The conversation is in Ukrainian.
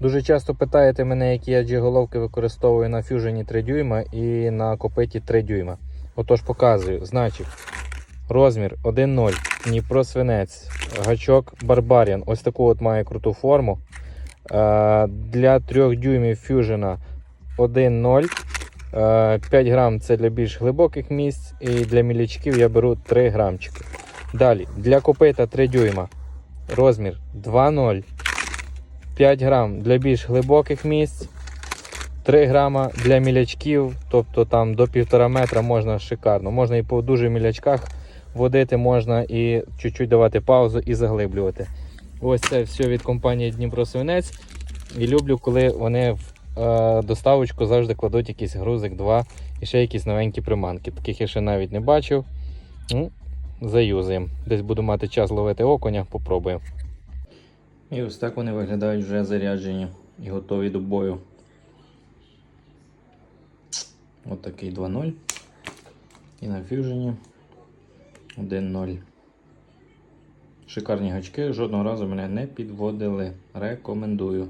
Дуже часто питаєте мене, які я джиголовки використовую на фюжені 3 дюйма і на копиті 3 дюйма. Отож показую. Значить, розмір 1.0, Дніпро свинець, гачок Barbarian. Ось таку от має круту форму. Е, Для 3 дюймів фюжена 1.0. Е, 5 грам це для більш глибоких місць, і для мілячків я беру 3 грамчики. Далі, для копита 3 дюйма. Розмір 2.0. 5 грам для більш глибоких місць. 3 грама для мілячків, тобто там до 1,5 метра можна шикарно. Можна і по дуже мілячках водити, можна і чуть-чуть давати паузу і заглиблювати. Ось це все від компанії Дніпро Свинець. І люблю, коли вони в е, доставочку завжди кладуть якийсь грузик, два і ще якісь новенькі приманки. Таких я ще навіть не бачив. Ну, заюзаємо. Десь буду мати час ловити окуня, попробуємо. І ось так вони виглядають вже заряджені і готові до бою. Ось такий 2.0. І на фюжені 1.0. Шикарні гачки, жодного разу мене не підводили. Рекомендую.